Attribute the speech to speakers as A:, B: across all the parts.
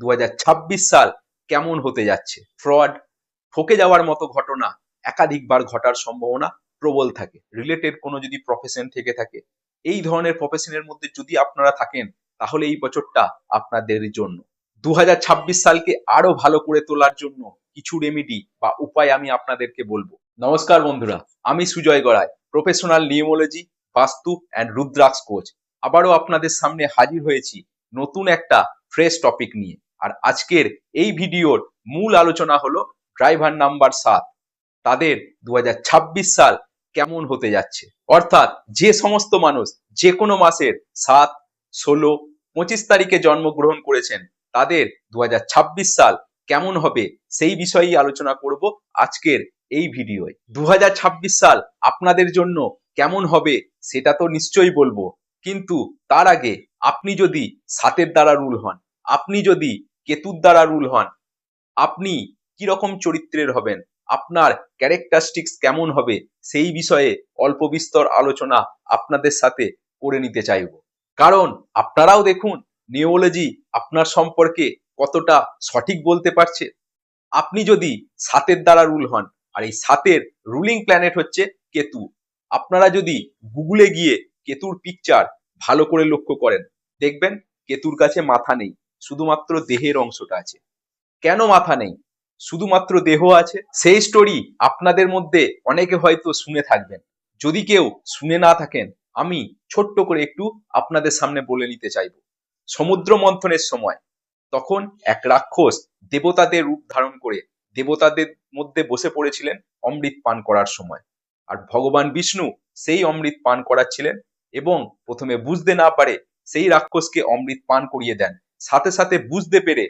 A: দু হাজার ছাব্বিশ সাল কেমন হতে যাচ্ছে? ফ্রড, ঠকে যাওয়ার মতো ঘটনা একাধিকবার ঘটার সম্ভাবনা প্রবল থাকে। রিলেটেড কোনো যদি প্রফেশন থেকে থাকে, এই ধরনের প্রফেশনের মধ্যে যদি আপনারা থাকেন, তাহলে এই বছরটা আপনাদের জন্য। দু সালকে আরও ভালো করে তোলার জন্য কিছু রেমিডি বা উপায় আমি আপনাদেরকে বলব। নমস্কার বন্ধুরা, আমি সুজয় গড়াই প্রফেশনাল নিউমোলজি বাস্তু অ্যান্ড রুদ্রাক্স কোচ আবারও আপনাদের সামনে হাজির হয়েছি নতুন একটা ফ্রেশ টপিক নিয়ে। আর আজকের এই ভিডিওর মূল আলোচনা হলো ড্রাইভার নাম্বার সাত। তাদের দু হাজার ছাব্বিশ সাল কেমন হতে যাচ্ছে? অর্থাৎ যে সমস্ত মানুষ যে কোনো মাসের সাত, ষোলো, পঁচিশ তারিখে জন্মগ্রহণ করেছেন, তাদের দু হাজার ছাব্বিশ সাল কেমন হবে সেই বিষয়েই আলোচনা করব আজকের এই ভিডিওয়। দু হাজার ছাব্বিশ সাল আপনাদের জন্য কেমন হবে সেটা তো নিশ্চয়ই বলব, কিন্তু তার আগে আপনি যদি সাতের দ্বারা রুল হন আপনি যদি কেতুর দ্বারা রুল হন, আপনি কীরকম চরিত্রের হবেন? আপনার ক্যারেক্টারিস্টিক্স কেমন হবে? সেই বিষয়ে অল্প বিস্তর আলোচনা আপনাদের সাথে করে নিতে চাইব। কারণ আপনারাও দেখুন নিওলজি আপনার সম্পর্কে কতটা সঠিক বলতে পারছে। আপনি যদি সাতের দ্বারা রুল হন, আর এই সাতের রুলিং প্ল্যানেট হচ্ছে কেতু। আপনারা যদি গুগলে গিয়ে কেতুর পিকচার ভালো করে লক্ষ্য করেন, দেখবেন কেতুর কাছে মাথা নেই। শুধুমাত্র দেহের অংশটা আছে। কেন মাথা নেই? শুধুমাত্র দেহ আছে। সেই স্টোরি আপনাদের মধ্যে অনেকে হয়তো শুনে থাকবেন। যদি কেউ শুনে না থাকেন, আমি ছোট্ট করে একটু আপনাদের সামনে বলে নিতে চাইব। সমুদ্র মন্থনের সময় তখন এক রাক্ষস দেবতাদের রূপ ধারণ করে দেবতাদের মধ্যে বসে পড়েছিলেন অমৃত পান করার সময়। আর ভগবান বিষ্ণু সেই অমৃত পান করাচ্ছিলেন এবং প্রথমে বুঝতে না পারে সেই রাক্ষসকে অমৃত পান করিয়ে দেন। সাথে সাথে বুঝতে পেরে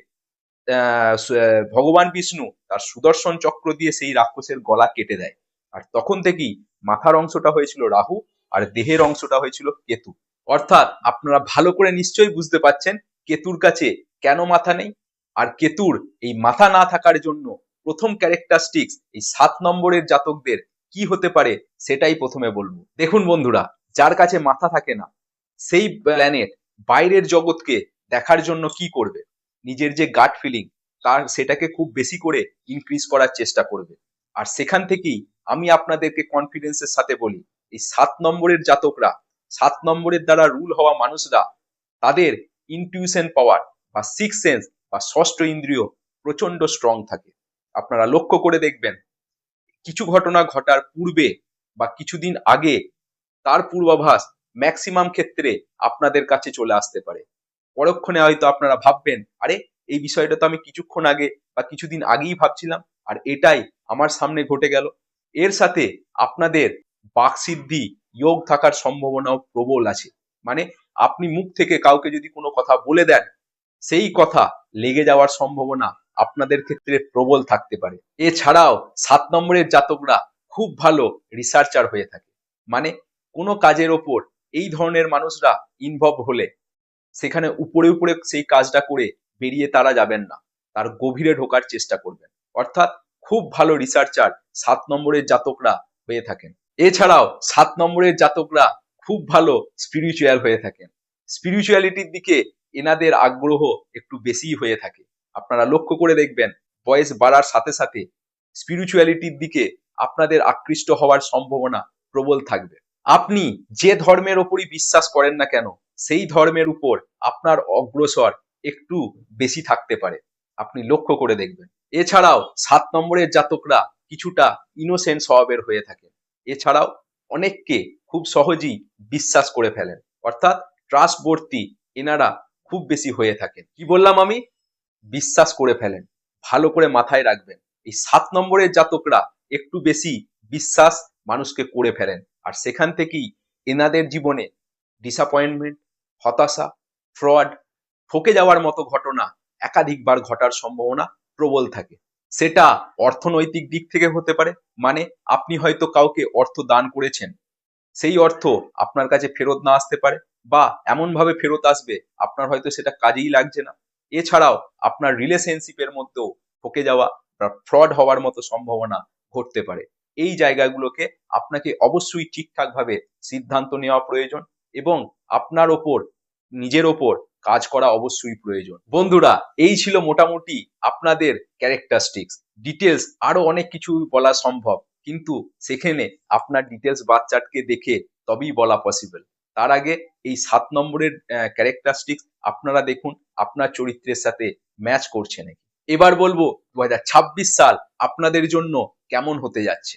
A: ভগবান বিষ্ণু তার সুদর্শন চক্র দিয়ে সেই রাক্ষসের গলা কেটে দেয়। আর তখন থেকেই মাথার অংশটা হয়েছিল রাহু আর দেহের অংশটা হয়েছিল কেতু। অর্থাৎ আপনারা ভালো করে নিশ্চয়ই বুঝতে পাচ্ছেন কেতুর কাছে কেন মাথা নেই। আর কেতুর এই মাথা না থাকার জন্য প্রথম ক্যারেক্টারিস্টিক্স এই সাত নম্বরের জাতকদের কি হতে পারে সেটাই প্রথমে বলব। দেখুন বন্ধুরা, যার কাছে মাথা থাকে না, সেই প্ল্যানেট বাইরের জগৎকে দেখার জন্য কি করবে? নিজের যে গাট ফিলিং তার সেটাকে খুব বেশি করে ইনক্রিজ করার চেষ্টা করবে। আর সেখান থেকেই আমি আপনাদেরকে কনফিডেন্সের সাথে বলি, এই সাত নম্বরের জাতকরা, সাত নম্বরের দ্বারা রুল হওয়া মানুষরা, তাদের ইনটিউশন পাওয়ার বা সিক্স সেন্স বা ষষ্ঠ ইন্দ্রিয় প্রচণ্ড স্ট্রং থাকে। আপনারা লক্ষ্য করে দেখবেন, কিছু ঘটনা ঘটার পূর্বে বা কিছুদিন আগে, তার পূর্বাভাস ম্যাক্সিমাম ক্ষেত্রে আপনাদের কাছে চলে আসতে পারে। পরক্ষণে হয়তো আপনারা ভাববেন, আরে, এই বিষয়টা তো আমি কিছুক্ষণ আগে বা কিছুদিন আগেই ভাবছিলাম, আর এটাই আমার সামনে ঘটে গেল। এর সাথে আপনাদের বাকসিদ্ধি যোগ থাকার সম্ভাবনাও প্রবল আছে। মানে আপনি মুখ থেকে কাউকে যদি কোনো কথা বলে দেন, সেই কথা লেগে যাওয়ার সম্ভাবনা আপনাদের ক্ষেত্রে প্রবল থাকতে পারে। এছাড়াও সাত নম্বরের জাতকরা খুব ভালো রিসার্চার হয়ে থাকে। মানে কোনো কাজের ওপর এই ধরনের মানুষরা ইনভলভ হলে সেখানে উপরে উপরে সেই কাজটা করে বেরিয়ে তারা যাবেন না। তার গভীরে ঢোকার চেষ্টা করবেন। অর্থাৎ খুব ভালো রিসার্চার সাত নম্বরের জাতকরা হয়ে থাকেন। এছাড়াও সাত নম্বরের জাতকরা খুব ভালো স্পিরিচুয়াল হয়ে থাকেন। স্পিরিচুয়ালিটির দিকে এনাদের আগ্রহ একটু বেশি হয়ে থাকে। আপনারা লক্ষ্য করে দেখবেন, বয়স বাড়ার সাথে সাথে স্পিরিচুয়ালিটির দিকে আপনাদের আকৃষ্ট হওয়ার সম্ভাবনা প্রবল থাকবে। আপনি যে ধর্মের ওপরই বিশ্বাস করেন না কেন, সেই ধর্মের উপর আপনার অগ্রসর একটু বেশি থাকতে পারে। আপনি লক্ষ্য করে দেখবেন। এছাড়াও সাত নম্বরের জাতকরা কিছুটা ইনোসেন্ট স্বভাবের হয়ে থাকে এছাড়াও অনেককে খুব সহজেই বিশ্বাস করে ফেলেন। অর্থাৎ ট্রাস্টবর্তী এনারা খুব বেশি হয়ে থাকেন। কি বললাম আমি? বিশ্বাস করে ফেলেন, ভালো করে মাথায় রাখবেন। এই সাত নম্বরের জাতকরা একটু বেশি বিশ্বাস মানুষকে করে ফেলেন। আর সেখান থেকেই এনাদের জীবনে ডিসঅ্যাপয়েন্টমেন্ট হতাশা ফ্রড ঠকে যাওয়ার মতো ঘটনা একাধিকবার ঘটার সম্ভাবনা প্রবল থাকে। সেটা অর্থনৈতিক দিক থেকে হতে পারে মানে আপনি হয়তো কাউকে অর্থ দান করেছেন, সেই অর্থ আপনার কাছে ফেরত না আসতে পারে বা এমনভাবে ফেরত আসবে, আপনার হয়তো সেটা কাজেই লাগছে না। এছাড়াও আপনার রিলেশনশিপের মধ্যেও ঠকে যাওয়া বা ফ্রড হওয়ার মতো সম্ভাবনা ঘটতে পারে। এই জায়গাগুলোকে আপনাকে অবশ্যই ঠিকঠাক ভাবে সিদ্ধান্ত নেওয়া প্রয়োজন এবং আপনার ওপর, নিজের ওপর কাজ করা অবশ্যই প্রয়োজন। বন্ধুরা, এই ছিল মোটামুটি আপনাদের ক্যারেক্টারিস্টিক্স ডিটেলস আরও অনেক কিছু বলা সম্ভব, কিন্তু সেখানে আপনার ডিটেলস বাচ্চাটকে দেখে তবেই বলা পসিবল তার আগে এই সাত নম্বরের ক্যারেক্টারিস্টিক্স আপনারা দেখুন, আপনার চরিত্রের সাথে ম্যাচ করছে নাকি। এবার বলব, দু হাজার ছাব্বিশ সাল আপনাদের জন্য কেমন হতে যাচ্ছে?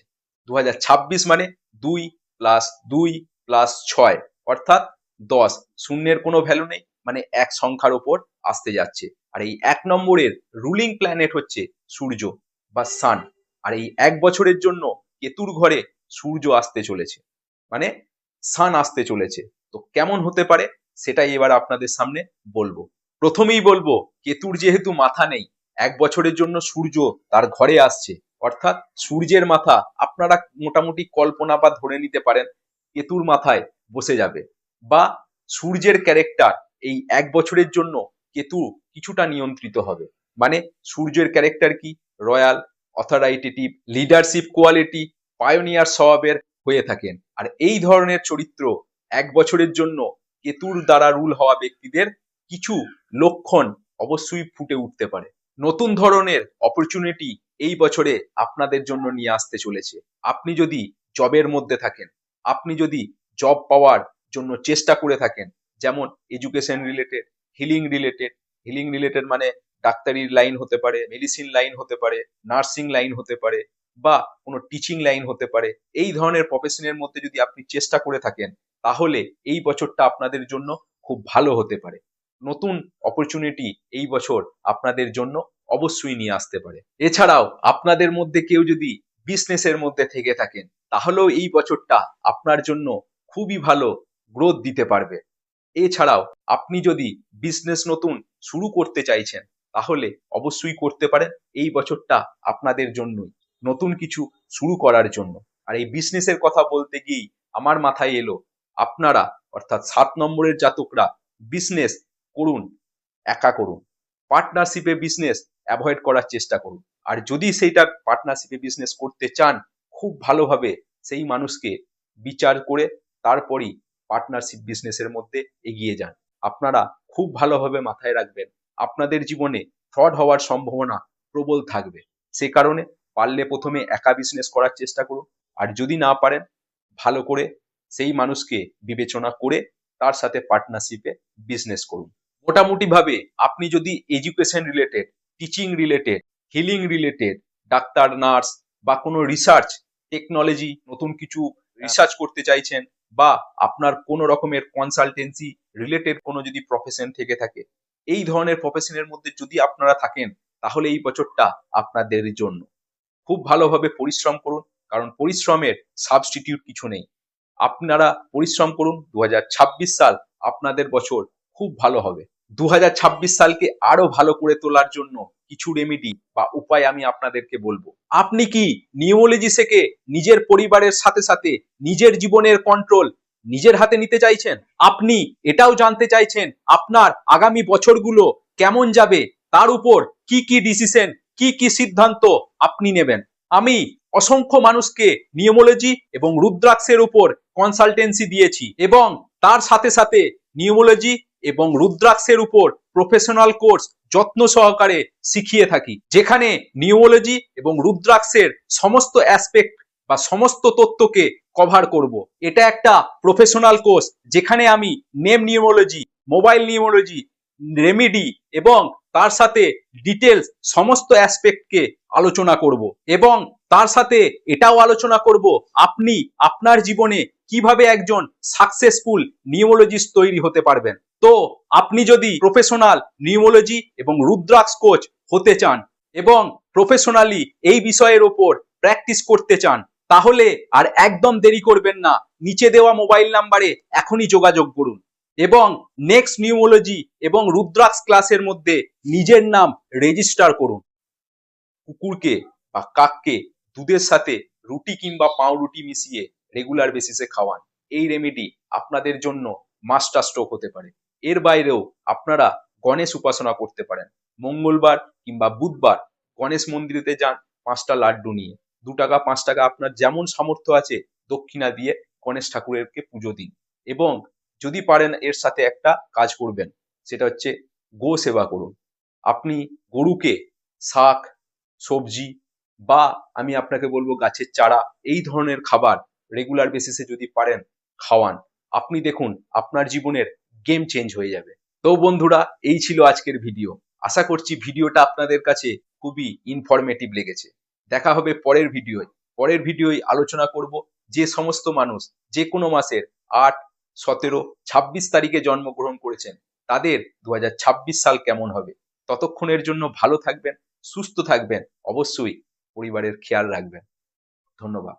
A: দু হাজার ছাব্বিশ মানে দুই প্লাস দুই প্লাস ছয়, অর্থাৎ দশ। শূন্যের কোনো ভ্যালু নেই মানে এক সংখ্যার ওপর আসতে যাচ্ছে। আর এই এক নম্বরের রুলিং প্ল্যানেট হচ্ছে সূর্য বা সান আর এই এক বছরের জন্য কেতুর ঘরে সূর্য আসতে চলেছে মানে সান আসতে চলেছে। তো কেমন হতে পারে সেটাই এবার আপনাদের সামনে বলব। প্রথমেই বলব, কেতুর যেহেতু মাথা নেই, এক বছরের জন্য সূর্য তার ঘরে আসছে। অর্থাৎ সূর্যের মাথা আপনারা মোটামুটি কল্পনা বা ধরে নিতে পারেন কেতুর মাথায় বসে যাবে বা সূর্যের ক্যারেক্টার এই এক বছরের জন্য কেতু কিছুটা নিয়ন্ত্রিত হবে। মানে সূর্যের ক্যারেক্টার কি? Royal, authoritative, leadership quality, pioneer স্বভাবের হয়ে থাকেন। আর এই ধরনের চরিত্র এক বছরের জন্য কেতুর দ্বারা রুল হওয়া ব্যক্তিদের কিছু লক্ষণ অবশ্যই ফুটে উঠতে পারে। নতুন ধরনের অপরচুনিটি এই বছরে আপনাদের জন্য নিয়ে আসতে চলেছে। আপনি যদি জবের মধ্যে থাকেন, আপনি যদি জব পাওয়ার জন্য চেষ্টা করে থাকেন, যেমন education related healing related healing related মানে ডাক্তারির লাইন হতে পারে মেডিসিন লাইন হতে পারে নার্সিং লাইন হতে পারে, বা কোনো টিচিং লাইন হতে পারে, এই ধরনের প্রফেশনের মধ্যে যদি আপনি চেষ্টা করে থাকেন, তাহলে এই বছরটা আপনাদের জন্য খুব ভালো হতে পারে। নতুন অপরচুনিটি এই বছর আপনাদের জন্য অবশ্যই নিয়ে আসতে পারে। এছাড়াও আপনাদের মধ্যে কেউ যদি বিজনেসের মধ্যে থেকে থাকেন, তাহলেও এই বছরটা আপনার জন্য খুবই ভালো গ্রোথ দিতে পারবে। এছাড়াও আপনি যদি বিজনেস নতুন শুরু করতে চাইছেন, তাহলে অবশ্যই করতে পারেন। এই বছরটা আপনাদের জন্যই, নতুন কিছু শুরু করার জন্য। আর এই বিজনেসের কথা বলতে গিয়েই আমার মাথায় এলো, আপনারা অর্থাৎ সাত নম্বরের জাতকরা বিজনেস করুন, একা করুন। পার্টনারশিপে বিজনেস অ্যাভয়েড করার চেষ্টা করুন। আর যদি সেইটা পার্টনারশিপে বিজনেস করতে চান, খুব ভালোভাবে সেই মানুষকে বিচার করে তারপরই পার্টনারশিপ বিজনেসের মধ্যে এগিয়ে যান। আপনারা খুব ভালোভাবে মাথায় রাখবেন, আপনাদের জীবনে ফ্রড হওয়ার সম্ভাবনা প্রবল থাকবে। সে কারণে পারলে প্রথমে একা বিজনেস করার চেষ্টা করুন। আর যদি না পারেন, ভালো করে সেই মানুষকে বিবেচনা করে তার সাথে পার্টনারশিপে বিজনেস করুন। মোটামুটিভাবে আপনি যদি education related teaching related healing related doctor nurse বা কোনো রিসার্চ টেকনোলজি নতুন কিছু রিসার্চ করতে চাইছেন বা আপনার কোনো রকমের কনসালটেন্সি রিলেটেড কোনো যদি প্রফেশন থেকে থাকে এই ধরনের প্রফেশনের মধ্যে যদি আপনারা থাকেন তাহলে এই বছরটা আপনাদের জন্য। খুব ভালোভাবে পরিশ্রম করুন কারণ পরিশ্রমের সাবস্টিটিউট কিছু নেই। আপনারা পরিশ্রম করুন দু হাজার ছাব্বিশ সাল আপনাদের বছর খুব ভালো হবে। দু হাজার ছাব্বিশ সালকে আরও ভালো করে তোলার জন্য কিছু রেমিডি বা উপায় আমি আপনাদেরকে বলব। আপনি কি নিউমোলজি থেকে নিজের পরিবারের সাথে সাথে নিজের জীবনের কন্ট্রোল নিজের হাতে নিতে চাইছেন? আপনি এটাও জানতে চাইছেন আপনার আগামী বছরগুলো কেমন যাবে? তার উপর কি কি ডিসিশন কি কি সিদ্ধান্ত আপনি নেবেন? আমি অসংখ্য মানুষকে নিউমোলজি এবং রুদ্রাক্ষের উপর কনসালটেন্সি দিয়েছি এবং তার সাথে সাথে নিউমোলজি এবং রুদ্রাক্ষের উপর প্রফেশনাল কোর্স যত্ন সহকারে শিখিয়ে থাকি। যেখানে নিউমোলজি এবং রুদ্রাক্ষের সমস্ত অ্যাসপেক্ট বা সমস্ত তত্ত্বকে কভার করব। এটা একটা প্রফেশনাল কোর্স যেখানে আমি name numerology mobile numerology remedy এবং তার সাথে ডিটেলস সমস্ত অ্যাসপেক্টকে আলোচনা করব এবং তার সাথে এটাও আলোচনা করব আপনি আপনার জীবনে কীভাবে একজন সাকসেসফুল নিউমোলজিস্ট তৈরি হতে পারবেন। তো আপনি যদি প্রফেশনাল নিউমোলজি এবং রুদ্রাক্ষ কোচ হতে চান এবং প্রফেশনালি এই বিষয়ের ওপর প্র্যাকটিস করতে চান, তাহলে আর একদম দেরি করবেন না। নিচে দেওয়া মোবাইল নাম্বারে এখনই যোগাযোগ করুন। এবং নেক্সট নিউমোলজি এবং রুদ্রাক্ষ ক্লাসের মধ্যে নিজের নাম রেজিস্টার করুন। কুকুরকে বা কাককে দুধের সাথে রুটি কিংবা পাউরুটি মিশিয়ে রেগুলার বেসিসে খাওয়ান। এই রেমেডি আপনাদের জন্য মাস্টার স্ট্রোক হতে পারে। এর বাইরেও আপনারা গণেশ উপাসনা করতে পারেন। মঙ্গলবার কিংবা বুধবার গণেশ মন্দিরেতে যান পাঁচটা লাড্ডু নিয়ে। দু টাকা, পাঁচ টাকা আপনার যেমন সামর্থ্য আছে দক্ষিণা দিয়ে গণেশ ঠাকুরেরকে পুজো দিন। এবং যদি পারেন এর সাথে একটা কাজ করবেন, সেটা হচ্ছে গো সেবা করুন। আপনি গরুকে শাক, সবজি বা আমি আপনাকে বলব গাছের চারা, এই ধরনের খাবার রেগুলার বেসিসে যদি পারেন খাওয়ান, আপনি দেখুন আপনার জীবনের গেম চেঞ্জ হয়ে যাবে। তো বন্ধুরা, এই ছিল আজকের ভিডিও আশা করছি ভিডিওটা আপনাদের কাছে খুবই ইনফরমেটিভ লেগেছে। দেখা হবে পরের ভিডিওয় পরের ভিডিওয় আলোচনা করব যে সমস্ত মানুষ, যে কোনো মাসের আট সতেরো, ছাব্বিশ তারিখে জন্মগ্রহণ করেছেন। তাদের দু হাজার ছাব্বিশ সাল কেমন হবে? ততক্ষণের জন্য ভালো থাকবেন, সুস্থ থাকবেন, অবশ্যই পরিবারের খেয়াল রাখবেন। ধন্যবাদ।